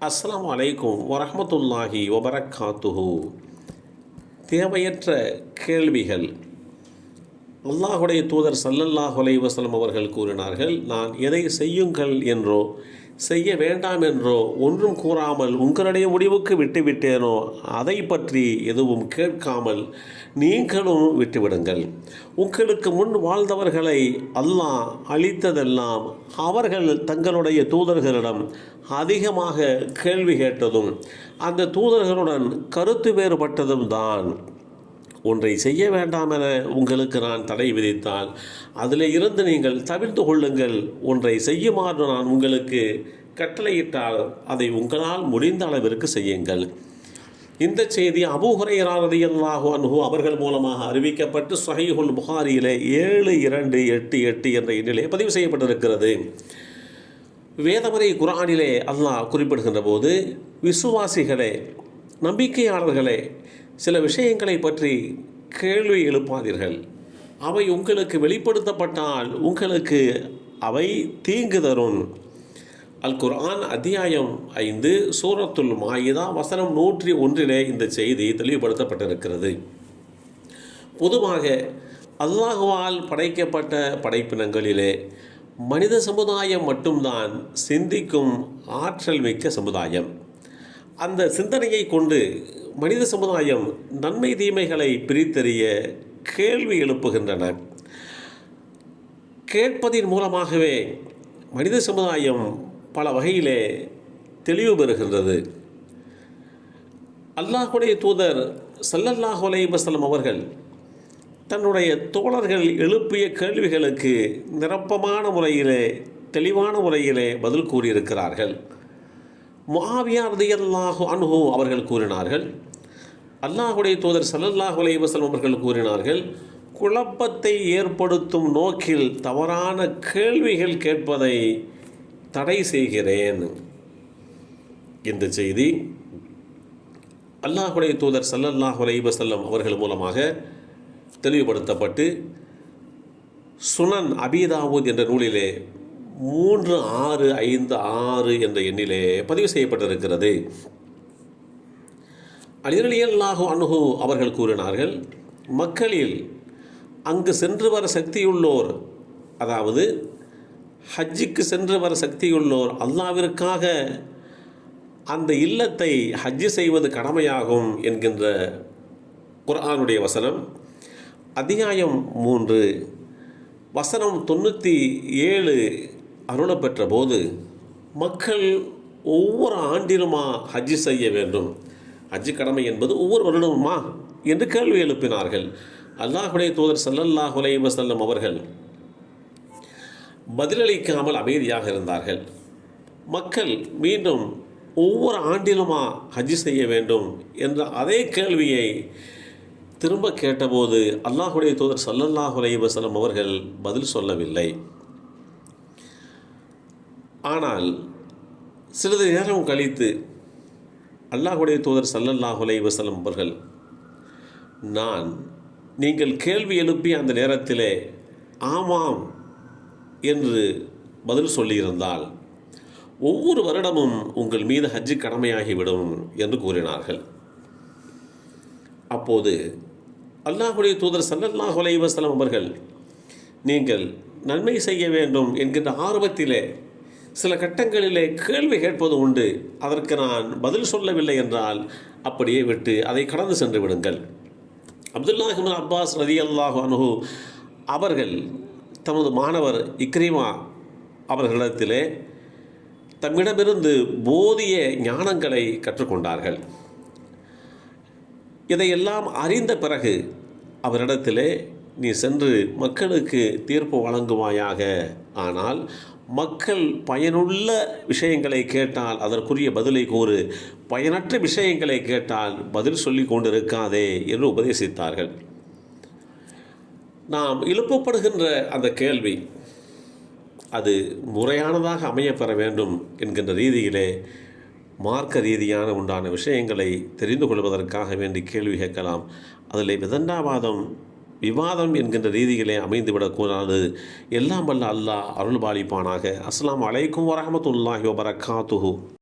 அஸ்லாம் அலைக்கும் வரமத்துல்லாஹி வபரக்காத்துஹு. தேவையற்ற கேள்விகள். அல்லாஹுடைய தூதர் சல்லல்லாஹ் அலைஹி அவர்கள் கூறினார்கள் நான் எதை செய்யுங்கள்? என்றோ செய்ய வேண்டாம் என்றோ ஒன்றும் கூறாமல் உங்களுடைய முடிவுக்கு விட்டுவிட்டேனோ அதை பற்றி எதுவும் கேட்காமல் நீங்களும் விட்டுவிடுங்கள். உங்களுக்கு முன் வாழ்ந்தவர்களை அல்லாஹ் அளித்ததெல்லாம் அவர்கள் தங்களுடைய தூதர்களிடம் அதிகமாக கேள்வி கேட்டதும் அந்த தூதர்களுடன் கருத்து வேறுபட்டதும் தான் ஒன்றை செய்ய வேண்டாம் என உங்களுக்கு நான் தடை விதித்தால் அதில் இருந்து நீங்கள் தவிர்த்து கொள்ளுங்கள். ஒன்றை செய்யுமாறு நான் உங்களுக்கு கட்டளையிட்டால் அதை உங்களால் முடிந்த அளவிற்கு செய்யுங்கள். இந்த செய்தி அபூஹரையராரதியல்லாஹு அன்ஹு அவர்கள் மூலமாக அறிவிக்கப்பட்டு சஹீஹுல் புகாரியிலே ஏழு இரண்டு எட்டு எட்டு என்ற எண்ணிலே பதிவு செய்யப்பட்டிருக்கிறது. வேதமறை குரானிலே அல்லாஹ் குறிப்பிடுகின்ற போது விசுவாசிகளே நம்பிக்கையாளர்களே சில விஷயங்களை பற்றி கேள்வி எழுப்பாதீர்கள். அவை உங்களுக்கு வெளிப்படுத்தப்பட்டால் உங்களுக்கு அவை தீங்கு தரும் அல் குர்ஆன் அத்தியாயம் ஐந்து சூரத்துல் மாயிதா வசனம் நூற்றி ஒன்றிலே இந்த செய்தி தெளிவுபடுத்தப்பட்டிருக்கிறது. பொதுவாக அல்லாஹுவால் படைக்கப்பட்ட படைப்பினங்களிலே மனித சமுதாயம் மட்டும்தான் சிந்திக்கும் ஆற்றல் மிக்க சமுதாயம். அந்த சிந்தனையை கொண்டு மனித சமுதாயம் நன்மை தீமைகளை பிரித்தறிய கேள்வி எழுப்புகின்றன. கேட்பதின் மூலமாகவே மனித சமுதாயம் பல வகையிலே தெளிவு பெறுகின்றது. அல்லாஹுடைய தூதர் சல்லல்லாஹு அலைவசலம் அவர்கள் தன்னுடைய தோழர்கள் எழுப்பிய கேள்விகளுக்கு நிரப்பமான முறையிலே தெளிவான முறையிலே பதில் கூறியிருக்கிறார்கள். முஆவியா ரதியல்லாஹு அன்ஹு அவர்கள் கூறினார்கள். அல்லாஹுடைய தூதர் சல்லல்லாஹு அலைவசம் அவர்கள் கூறினார்கள் குழப்பத்தை ஏற்படுத்தும் நோக்கில் தவறான கேள்விகள் கேட்பதை தடை செய்கிறேன். இந்த செய்தி அல்லாஹுடைய தூதர் சல்லல்லாஹு அலைவசல்லம் அவர்கள் மூலமாக தெளிவுபடுத்தப்பட்டு சுனன் அபிதாவூத் என்ற நூலிலே மூன்று ஆறு ஐந்து ஆறு என்ற எண்ணிலே பதிவு செய்யப்பட்டிருக்கிறது. அலிரலியல்லாஹு அணுகு அவர்கள் கூறினார்கள் மக்களில் அங்கு சென்று வர சக்தியுள்ளோர் அதாவது ஹஜ்ஜிக்கு சென்று வர சக்தியுள்ளோர் அல்லாவிற்காக அந்த இல்லத்தை ஹஜ்ஜு செய்வது கடமையாகும் என்கின்ற குர்ஆனுடைய வசனம். அத்தியாயம் மூன்று வசனம் தொண்ணூற்றி ஏழு அருளப்பெற்ற போது மக்கள் ஒவ்வொரு ஆண்டிலுமா ஹஜ்ஜி செய்ய வேண்டும். ஹஜ்ஜி கடமை என்பது ஒவ்வொரு வருடமுமா? என்று கேள்வி எழுப்பினார்கள். அல்லாஹுடைய தூதர் சல்லல்லாஹ் உலைவ வஸல்லம் அவர்கள் பதிலளிக்காமல் அமைதியாக இருந்தார்கள். மக்கள் மீண்டும் ஒவ்வொரு ஆண்டிலுமா ஹஜ்ஜி செய்ய வேண்டும் என்ற அதே கேள்வியை திரும்ப கேட்டபோது அல்லாஹுடைய தூதர் சல்லல்லாஹ் அலைஹி செல்லும் அவர்கள் பதில் சொல்லவில்லை. ஆனால் சிறிது நேரம் கழித்து அல்லாஹுடைய தூதர் சல்லல்லாஹ் வசலம் அவர்கள் நான் நீங்கள் கேள்வி எழுப்பிய அந்த நேரத்திலே ஆமாம் என்று பதில் சொல்லியிருந்தால் ஒவ்வொரு வருடமும் உங்கள் மீது ஹஜ்ஜு கடமையாகிவிடும் என்று கூறினார்கள். அப்போது அல்லாஹுடைய தூதர் சல்லல்லாஹ் அலைஹி அவர்கள் நீங்கள் நன்மை செய்ய வேண்டும் என்கின்ற ஆர்வத்திலே சில கட்டங்களிலே கேள்வி கேட்பது உண்டு. அதற்கு நான் பதில் சொல்லவில்லை என்றால் அப்படியே விட்டு அதை கடந்து சென்று விடுங்கள். அப்துல்லாஹிபின் அப்பாஸ் ரதி அல்லாஹ் அனுகு அவர்கள் தமது மாணவர் இக்ரிமா அவர்களிடத்திலே தம்மிடமிருந்து போதிய ஞானங்களை கற்றுக்கொண்டார்கள். இதையெல்லாம் அறிந்த பிறகு அவரிடத்திலே நீ சென்று மக்களுக்கு தீர்ப்பு வழங்குவாயாக? ஆனால் மக்கள் பயனுள்ள விஷயங்களை கேட்டால் அதற்குரிய பதிலை கூறு. பயனற்ற விஷயங்களை கேட்டால் பதில் சொல்லி கொண்டிருக்காதே என்று உபதேசித்தார்கள். நாம் எழுப்பப்படுகின்ற அந்த கேள்வி அது முறையானதாக அமையப்பெற வேண்டும் என்கின்ற ரீதியிலே மார்க்க ரீதியான உண்டான விஷயங்களை தெரிந்து கொள்வதற்காக வேண்டி கேள்வி கேட்கலாம். அதில் விதண்டாவாதம் விவாதம் என்கின்ற ரீதியிலே அமைந்துவிடக்கூடாது எல்லாம் வல்ல அல்லாஹ் அருள்பாலிப்பானாக. அஸ்லாம் அலைக்கும் வரமத்துல்லாஹி வபரகாத்துஹு.